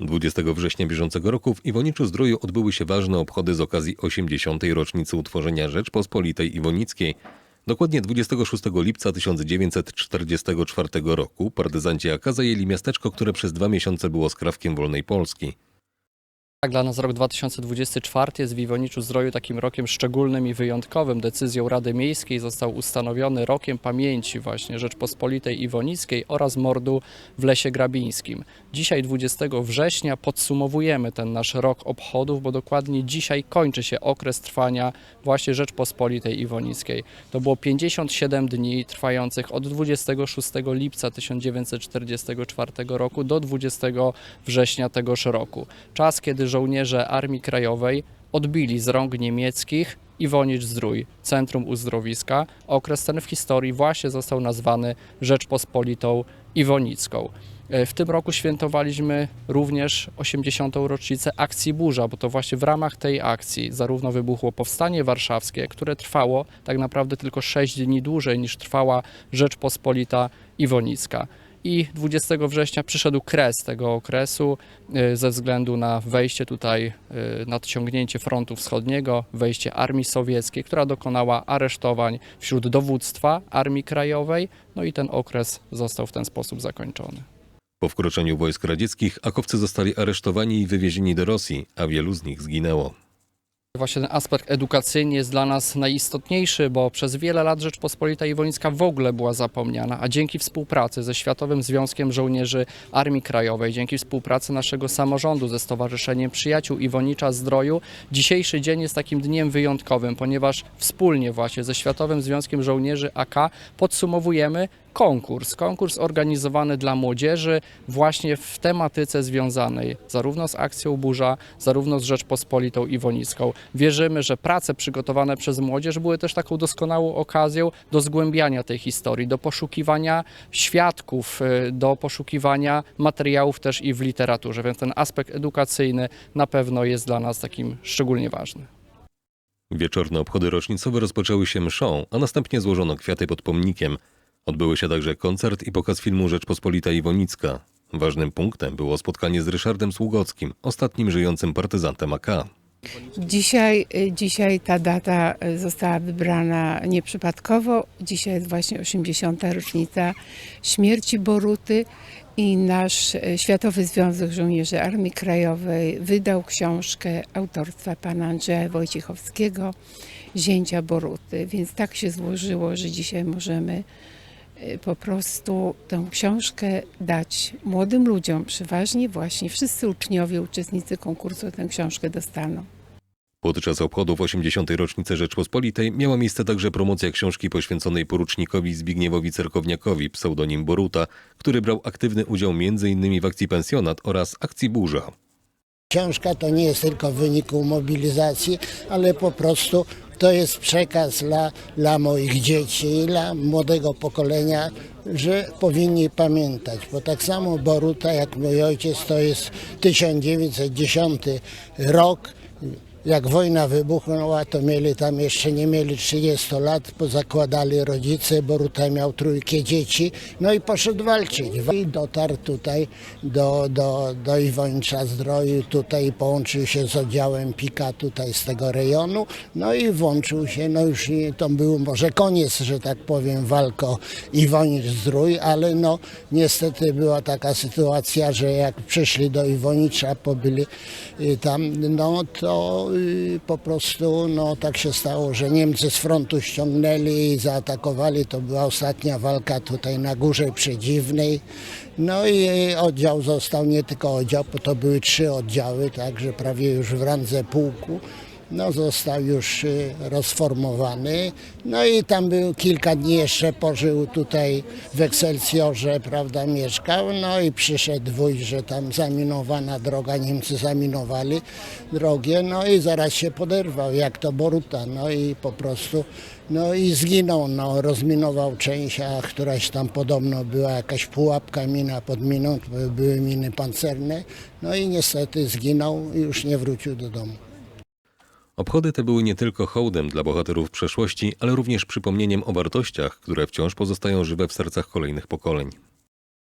20 września bieżącego roku w Iwoniczu Zdroju odbyły się ważne obchody z okazji 80. rocznicy utworzenia Rzeczpospolitej Iwonickiej. Dokładnie 26 lipca 1944 roku partyzanci AK zajęli miasteczko, które przez dwa miesiące było skrawkiem wolnej Polski. Tak, dla nas rok 2024 jest w Iwoniczu Zdroju takim rokiem szczególnym i wyjątkowym. Decyzją Rady Miejskiej został ustanowiony rokiem pamięci właśnie Rzeczpospolitej Iwonickiej oraz mordu w Lesie Grabińskim. Dzisiaj 20 września podsumowujemy ten nasz rok obchodów, bo dokładnie dzisiaj kończy się okres trwania właśnie Rzeczpospolitej Iwonickiej. To było 57 dni trwających od 26 lipca 1944 roku do 20 września tegoż roku. Czas, kiedy żołnierze Armii Krajowej odbili z rąk niemieckich Iwonicz Zdrój, centrum uzdrowiska. Okres ten w historii właśnie został nazwany Rzeczpospolitą Iwonicką. E, W tym roku świętowaliśmy również 80. rocznicę akcji Burza, bo to właśnie w ramach tej akcji zarówno wybuchło Powstanie Warszawskie, które trwało tak naprawdę tylko 6 dni dłużej niż trwała Rzeczpospolita Iwonicka. I 20 września przyszedł kres tego okresu e, ze względu na wejście tutaj, e, nadciągnięcie frontu wschodniego, wejście armii sowieckiej, która dokonała aresztowań wśród dowództwa Armii Krajowej, no i ten okres został w ten sposób zakończony. Po wkroczeniu wojsk radzieckich akowcy zostali aresztowani i wywiezieni do Rosji, a wielu z nich zginęło. Właśnie ten aspekt edukacyjny jest dla nas najistotniejszy, bo przez wiele lat Rzeczpospolita Iwonicka w ogóle była zapomniana, a dzięki współpracy ze Światowym Związkiem Żołnierzy Armii Krajowej, dzięki współpracy naszego samorządu ze Stowarzyszeniem Przyjaciół Iwonicza Zdroju, dzisiejszy dzień jest takim dniem wyjątkowym, ponieważ wspólnie właśnie ze Światowym Związkiem Żołnierzy AK podsumowujemy konkurs. Konkurs organizowany dla młodzieży właśnie w tematyce związanej zarówno z akcją Burza, zarówno z Rzeczpospolitą Iwonicką. Wierzymy, że prace przygotowane przez młodzież były też taką doskonałą okazją do zgłębiania tej historii, do poszukiwania świadków, y, do poszukiwania materiałów też i w literaturze, więc ten aspekt edukacyjny na pewno jest dla nas takim szczególnie ważny. Wieczorne obchody rocznicowe rozpoczęły się mszą, a następnie złożono kwiaty pod pomnikiem. Odbyły się także koncert i pokaz filmu Rzeczpospolita Iwonicka. Ważnym punktem było spotkanie z Ryszardem Sługockim, ostatnim żyjącym partyzantem AK. Dzisiaj, y, dzisiaj ta data y, została wybrana nieprzypadkowo. Dzisiaj jest właśnie 80. rocznica śmierci Boruty i nasz y, Światowy Związek Żołnierzy Armii Krajowej wydał książkę autorstwa pana Andrzeja Wojciechowskiego, zięcia Boruty. Więc tak się złożyło, że dzisiaj możemy po prostu tę książkę dać młodym ludziom, przeważnie właśnie wszyscy uczniowie, uczestnicy konkursu tę książkę dostaną. Podczas obchodów 80. rocznicy Rzeczpospolitej miała miejsce także promocja książki poświęconej porucznikowi Zbigniewowi Cerkowniakowi, pseudonim Boruta, który brał aktywny udział m.in. w akcji Pensjonat oraz akcji Burza. Książka to nie jest tylko w wyniku mobilizacji, ale po prostu to jest przekaz dla, dla moich dzieci, dla młodego pokolenia, że powinni pamiętać, bo tak samo Boruta jak mój ojciec to jest 1910 rok. Jak wojna wybuchnęła, to mieli tam jeszcze nie mieli 30 lat, bo zakładali rodzice, Boruta miał trójkę dzieci, no i poszedł walczyć. I dotarł tutaj do, do, do Iwonicza Zdroju, tutaj połączył się z oddziałem PIKA tutaj z tego rejonu, no i włączył się, no już nie- to był może koniec, że tak powiem, walk o Iwonicz Zdrój, ale no niestety była taka sytuacja, że jak przyszli do Iwonicza, pobyli y, tam, no to po prostu no tak się stało, że Niemcy z frontu ściągnęli i zaatakowali. To była ostatnia walka tutaj na Górze Przedziwnej. No i oddział został, nie tylko oddział, bo to były trzy oddziały, także prawie już w randze pułku. No, został już y, rozformowany. No i tam był kilka dni jeszcze pożył tutaj w Ekscelsiorze, prawda, mieszkał. No i przyszedł wójt, że tam zaminowana droga, Niemcy zaminowali drogę, no i zaraz się poderwał, jak to Boruta. No i po prostu, no i zginął, no, rozminował część, a któraś tam podobno była jakaś pułapka, mina pod miną, były miny pancerne. No i niestety zginął i już nie wrócił do domu. Obchody te były nie tylko hołdem dla bohaterów przeszłości, ale również przypomnieniem o wartościach, które wciąż pozostają żywe w sercach kolejnych pokoleń.